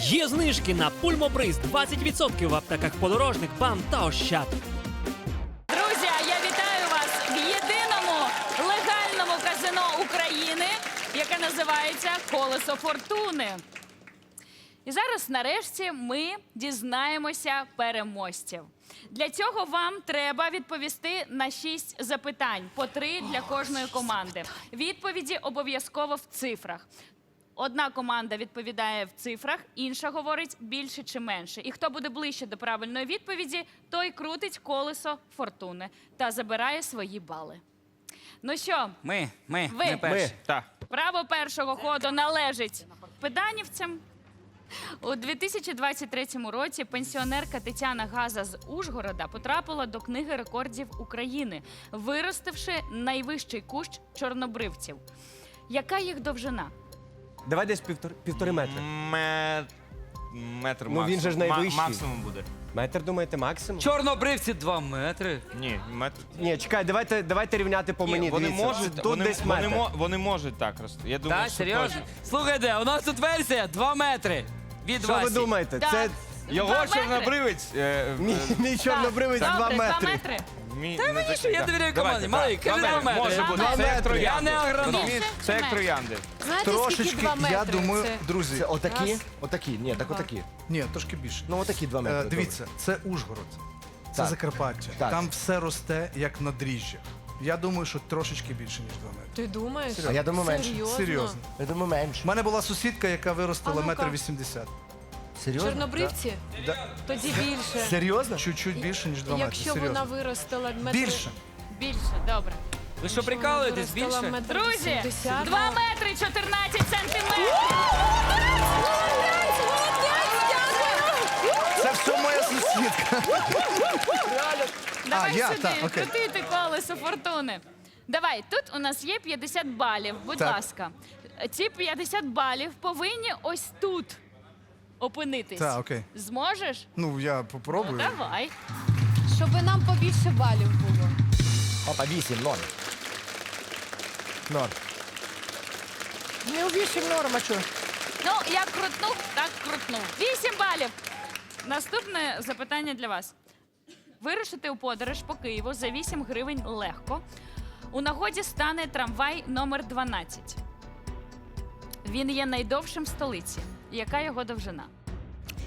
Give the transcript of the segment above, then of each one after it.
Є знижки на пульмобриз 20% в аптеках подорожник, бам та ощад. Друзі, я вітаю вас в єдиному легальному казино України, яке називається Колесо Фортуни. І зараз, нарешті, ми дізнаємося переможців. Для цього вам треба відповісти на шість запитань, по три для кожної команди. Відповіді обов'язково в цифрах. Одна команда відповідає в цифрах, інша говорить більше чи менше. І хто буде ближче до правильної відповіді, той крутить колесо фортуни та забирає свої бали. Ну що, Ми, ми, Ви. ми перші. Так. Право першого ходу належить педанівцям. У 2023 році пенсіонерка Тетяна Газа з Ужгорода потрапила до книги рекордів України, виростивши найвищий кущ чорнобривців. Яка їх довжина? Давай десь півтори, півтори метри. Мет... Метр Ну, він же ж максимум. Ма- найвищий. максимум буде. Метр, думаєте, максимум? Чорнобривці 2 метри. Ні, метр. Ні, чекай, давайте, давайте рівняти по Ні, мені. вони Дивіться, можуть, тут вони, десь вони, метр. мо- вони можуть так рости. Я думаю, Так, що серйозно? точно. Слухайте, у нас тут версія 2 метри. Від Що ви Васі. думаєте? Так. Це Його Два метри? чорнобривець. Е, мій, мій чорнобривець 2 метри. Два метри. Мій, Та навіщо? так- Я довіряю команді. Малий, кажи Два два метри. Може бути. метри. Це як Два Я троянди. не агроном. Розумієш? Це як троянди. Знаєте, Трошечки, два метри? я думаю, Це- друзі, Це отакі? Раз. Отакі? Ні, так отакі. ні, трошки більше. Ну отакі два метри. Е, добре. дивіться, це Ужгород, це Так. Закарпаття. Так. Там все росте як на дріжджах. Я думаю, що трошечки більше, ніж 2 метри. Ти думаєш? А я думаю, менше. Серйозно? Серйозно. Я думаю, менше. У мене була сусідка, яка А виростила ну-ка. метр вісімдесят. Серйозно? Чорнобривці? Да. Тоді більше. Серйозно? Чуть-чуть більше, ніж 2 метри. Якщо вона Серйозно. виростила метр... Більше. Більше, добре. Ви що, прикалуєтесь? Більше? метр Друзі, 80, 2 ну, метри 14 сантиметрів. Це все моя сусідка. Давай я? сюди, крутити колесо фортуни. Давай, тут у нас є 50 балів, будь Так. ласка. Ці 50 балів повинні ось тут опинитись. Так, окей. Зможеш? Ну, я Ну, давай. Щоб нам побільше балів було. Опа, вісім, норм. Норм. Не у вісім норм, а чого? Ну, як крутнув, так крутнув. 8 балів. Наступне запитання для вас. Вирушити у подорож по Києву за 8 гривень легко. У нагоді стане трамвай номер 12. Він є найдовшим в столиці. Яка його довжина?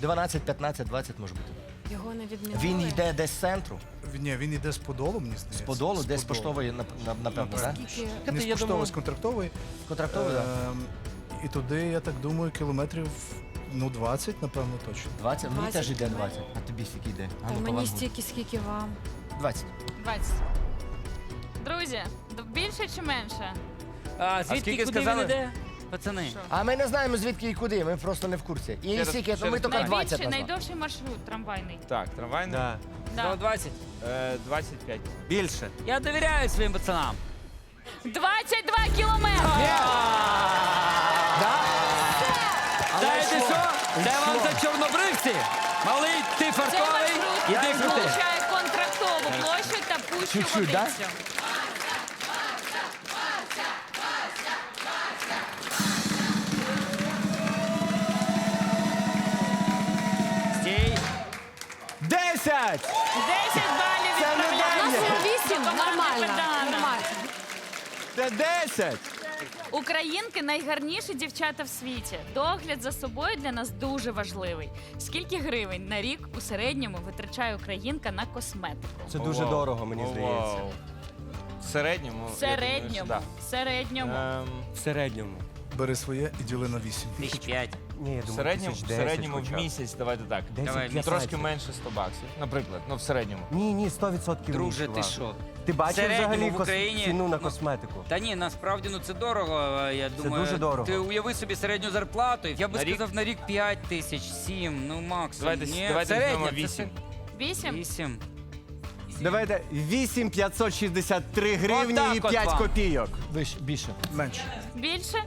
12, 15, 20 може бути. Його не відмінили. Він йде десь з центру, Ні, він йде з подолу, мені здається. з подолу, десь з поштової, нап- нап- напевно, так? Скільки? Не з Я поштової, думаю- з контрактової. Контрактовий, так? Ем, І туди, я так думаю, кілометрів ну 20, напевно, точно. 20? Мені 20 теж йде кілометрів. 20. А тобі скільки йде? А Та ну, мені стільки, скільки вам. 20. 20. Друзі, д- більше чи менше? А звідки куди він сказали? іде? Пацани. А ми не знаємо звідки і куди, ми просто не в курсі. І Через- скільки, то ми тільки 20 Найбільший, назвали. найдовший маршрут трамвайний. Так, трамвайний. Да. Да. 120. Е, 25. Більше. Я довіряю своїм пацанам. 22 кілометри! Знаєте що? Це вам за чорнобривці. Малий, ти Цей фартовий, маршрут іди крути. включає контрактову площу та пущу Чуть-чуть, да? водицю. 10! 10 балів Це У відправляємо. нас дев'ять. є вісім, Команда нормально. Нормально. Це 10! Українки найгарніші дівчата в світі. Догляд за собою для нас дуже важливий. Скільки гривень на рік у середньому витрачає українка на косметику? Це дуже Вау. дорого, мені О, здається. вау. В середньому. В я думаю, середньому. що да. В середньому. Ем, В середньому. Бери своє і діли на 8. Тисяч п'ять. Ні, я В думаю, середньому, в 10 середньому в хоча б. місяць, давайте так. 10, Давай, 15. Трошки менше 100 баксів, наприклад. Ну, в середньому. Ні, ні, 100% ні, Друже, ти що? Ти бачив середньому взагалі в кос- Україні- ціну на ну, косметику? Та ні, насправді ну це дорого. Я думаю, дуже дорого. Ти уяви собі середню зарплату. Я би На рік? сказав на рік 5 тисяч, 7, ну максимум. Давайте, ні, давайте середня, візьмемо це 8. 8? 8. Давайте 8 563 гривні Отак і от 5 вам. копійок. Вище, більше. Менше. Більше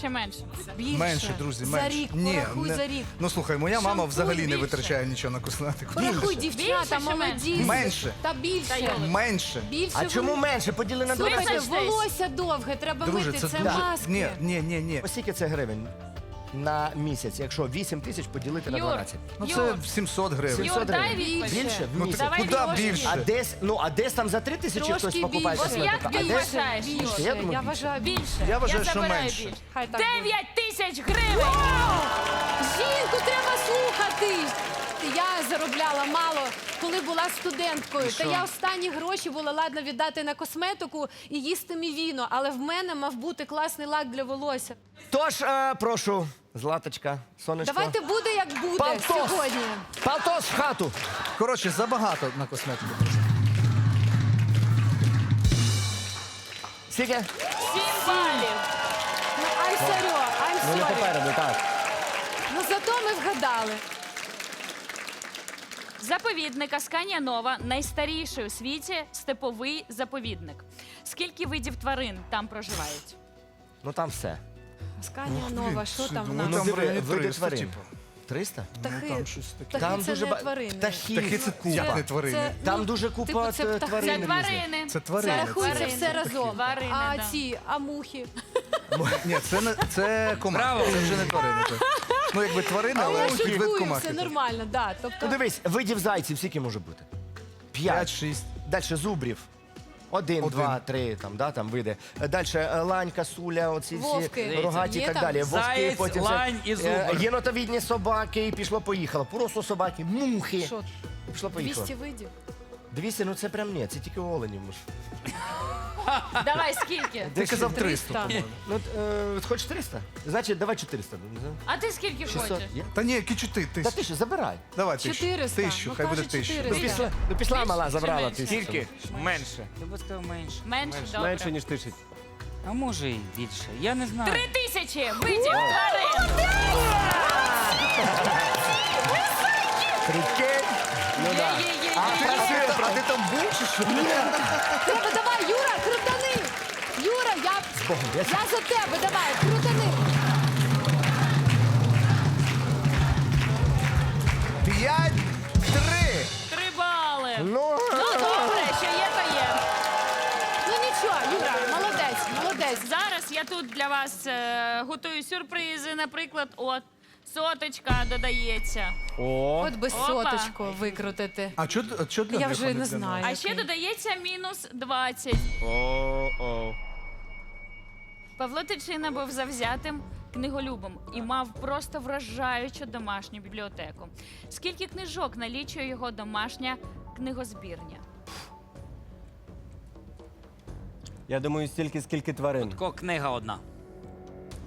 чи менше? Більше. Менше, друзі, За менше. рік, Ні, порахуй не- за рік. Ну слухай, моя мама Шампунь взагалі не більше. витрачає нічого на косметику. Порахуй, Більше дівчата, чи молоді. Менше. Та більше. Менше. Більше. А чому менше? Поділи на 20. Слухайте, волосся довге, треба Друже, мити, це це дуже... маски. Ні, ні, ні, ні. Ось скільки це гривень? На місяць, якщо 8 тисяч поділити на Юр, 12? Ну Юр, це 700 гривень. 700 Юр, дай гривень. відповідь. Більше в Ну місяць. це Давай куди трошки. більше? А десь, ну, а десь там за 3 тисячі Трошки хтось покупає більше. От косметику. як А ти десь вважаєш, більше. Юр? Я думаю, Я більше. вважаю Більше. Я вважаю, що забираю менше. більше. Хай так буде. 9 тисяч гривень! Жінку треба слухати. Я заробляла мало, коли була студенткою. Та я останні гроші була ладна віддати на косметику і їсти мівіно, але в мене мав бути класний лак для волосся. Тож, е, прошу, Златочка, сонечко. Давайте буде як буде Палтос. сьогодні. Палтос в хату. Коротше, забагато на косметику. Скільки? 7 балів. Ну, I'm sorry, I'm Ну не sorry. попереду, так. Ну зато ми вгадали. Заповідник Асканія Нова найстаріший у світі степовий заповідник. Скільки видів тварин там проживають? Ну там все. Сканія нова, що там в нас? там в районі види тварин. типу. 300? Птахи. там щось таке. Птахи Там це дуже не ба- тварини. птахів. Такі це як не тварини. Там ну, дуже купа типу, це е, птахи. тварин Це різних. тварини. Це Це тварини. рахується тварини. все разом. Тварини, а да. ці, а мухи. Ні, це не це комах. Браво. Це вже не тварини. це. Ну якби тварина, Але я але вид шуткую, комахи. нормально, да. Ну Тобто дивись, видів зайців скільки може бути? П'ять. 5-6. Далі зубрів. Один, Один. два, три, там, да, там види. Далі ланька, суля, оці всі Вовки. рогаті і Є так там? далі. Вовки, Заєць, потім все. лань і Е, зубр. Єнотовідні собаки, і пішло-поїхало. Просто собаки, мухи. що, Пішло-поїхало. 200 видів? 200, ну це прям ні, це тільки оленів. може. Давай, скільки? Ти казав 300, 300. по-моєму. Ну, е, хочеш 300? Значить, давай 400. Ну, за- А ти скільки 600. хочеш? Є? Та ні, які чути Та тисячу. ти що, забирай. Давай тисячу. 400. Тисячу, Ну, хай буде каже, тисячу. 400. Ну, пішла, ну, пішла мала, забрала менше? тисячу. Скільки? Менше. Я би сказав менше. Менше? Добре. Менше, ніж тисяча. А може і більше. Я не знаю. Три тисячі видів тварин! Прикинь. Ну, да. Є-є-є-є. А ти, ти там був чи що? Треба, давай, Юра, крутани! Богом, я- я за тебе, давай, крутани! П'ять, три. Три бали. Ну, Ну добре, що є, то є. Ну нічого, Юра, молодець, молодець. Зараз я тут для вас е, готую сюрпризи. Наприклад, от соточка додається. О, От би Опа. соточку викрутити. А що чо для Я них, вже не для знаю. А ще додається мінус 20. О-о. Павло Тичина був завзятим книголюбом і мав просто вражаючу домашню бібліотеку. Скільки книжок налічує його домашня книгозбірня? я думаю, стільки, скільки тварин. Ко книга одна.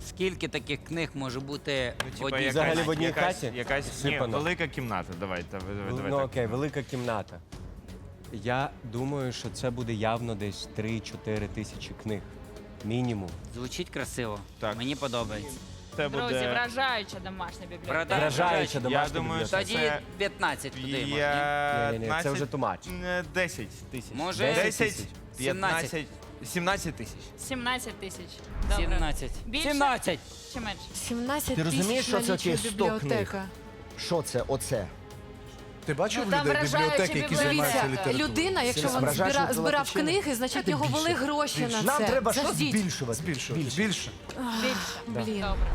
Скільки таких книг може бути Ну, в типа, одній якась- Взагалі в одній якась, хаті? Якась ні, велика кімната. Давайте. ви- ви- давай Ну так. окей, велика кімната. Я думаю, що це буде явно десь 3-4 тисячі книг. Мінімум. Звучить красиво. Так. Мені подобається. Це Друзі, буде вражаюча домашня бібліотека. Вражаюча. Вражаюча Я домашня думаю, бібліотека. Тоді Це 15 туди можна. ні? Ні-ні-ні, це 15, вже тумач. е, 10 тисяч. Може, 10, 10 15, 17 тисяч. 17 тисяч. Добре. 17. Більше? 17. Чи менше? 17 Ти розумієш, тисяч що це налічує ті 100 книг? бібліотека. Що це? Оце. Ти бачив Ну, людей бібліотеки, які займаються літературою? людина, якщо він збира, збирав книги, значить в Це нього більше. були гроші на це. Нам треба щось Заждіть. збільшувати. Збільшувати. Більше. Більше. Блін. Добре.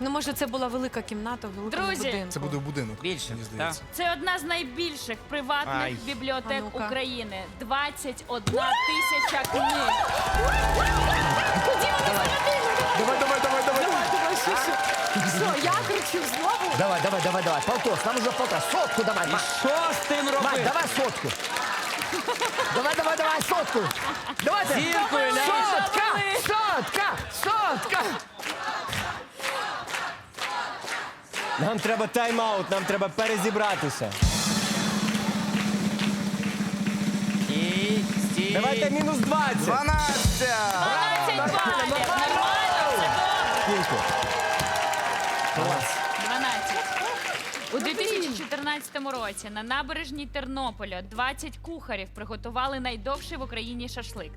Ну, може, це була велика кімната в великому Друзі, будинку. Це буде будинок. Більше, Мені здається. Це одна з найбільших приватних Ай. бібліотек А ну-ка. України. 21 тисяча книг. Що, знову? Давай, давай, давай, давай. Полтос, нам уже полтос. Сотку давай, Маш. Що з тим Маш, робити? давай сотку. Давай, давай, давай, сотку. Давайте. Зіркою ляж. Сотка, сотка, сотка. Нам треба тайм-аут, нам треба перезібратися. Стій. Давайте мінус 20. 12! 12 балів. Нормально, У 2014 році на набережній Тернополя 20 кухарів приготували найдовший в Україні шашлик.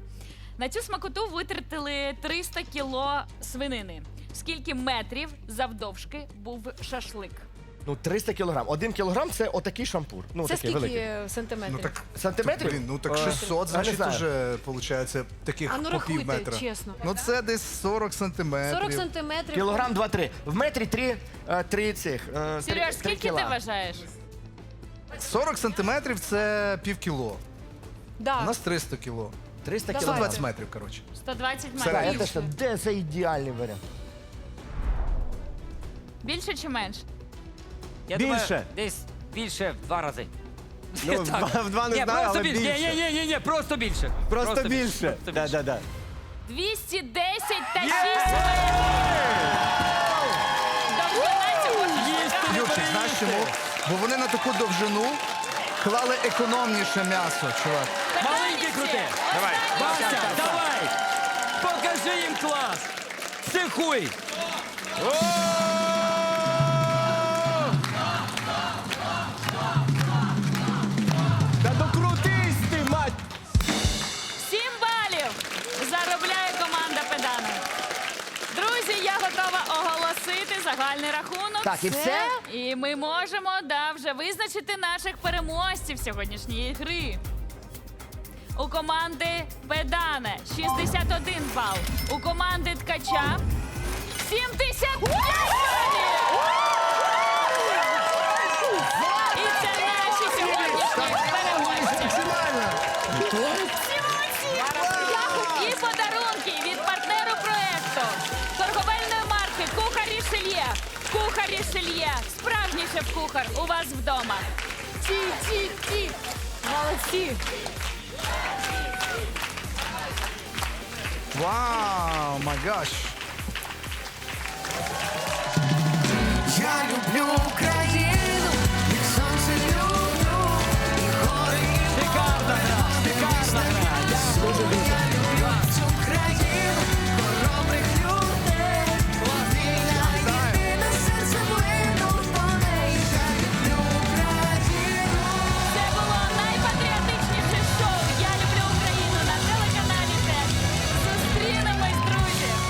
На цю смакоту витратили 300 кіло свинини. Скільки метрів завдовжки був шашлик? Ну, 300 кілограм. Один кілограм це отакий шампур. Ну, Це такий великий. скільки сантиметрів? Ну так, Сантиметрів? блін, ну так Е, 600, я не значить, знаю. вже виходить таких А ну, по рахуйте, пів метра. чесно. Ну це десь 40 сантиметрів. 40 сантиметрів. Кілограм 2-3. В метрі 3, е, 3 цих. е, три- Сереж, три скільки кіла. ти вважаєш? 40 сантиметрів це пів кіло. Да. У нас 300 кіло. 300 Давай. кілограм. 120 метрів, коротше. 120 Це метрів. я теж так, де це ідеальний варіант? Більше чи менше? Я Більше. Думаю, десь більше в два рази. Ну, в два- в два не ні, знаю, просто але більше. Ні, більше. ні, ні, ні, ні, просто більше. Просто більше. Просто Да, більше. да, да. 210 та 6 метрів. Довжина цього Їсти Юрчик, знаєш чому? Бо вони на таку довжину клали економніше м'ясо, чувак. Маленький крути. Давай. Вася, давай. Покажи їм клас. Психуй. Та готова оголосити загальний рахунок. Так, і все? І ми можемо да, вже визначити наших переможців сьогоднішньої гри. У команди Педане 61 бал. У команди Ткача 75 балів. Кухарі Сельє, справжній шеф-кухар у вас вдома. Ті, ті, ті. Молодці. Вау, магаш. Я люблю Україну.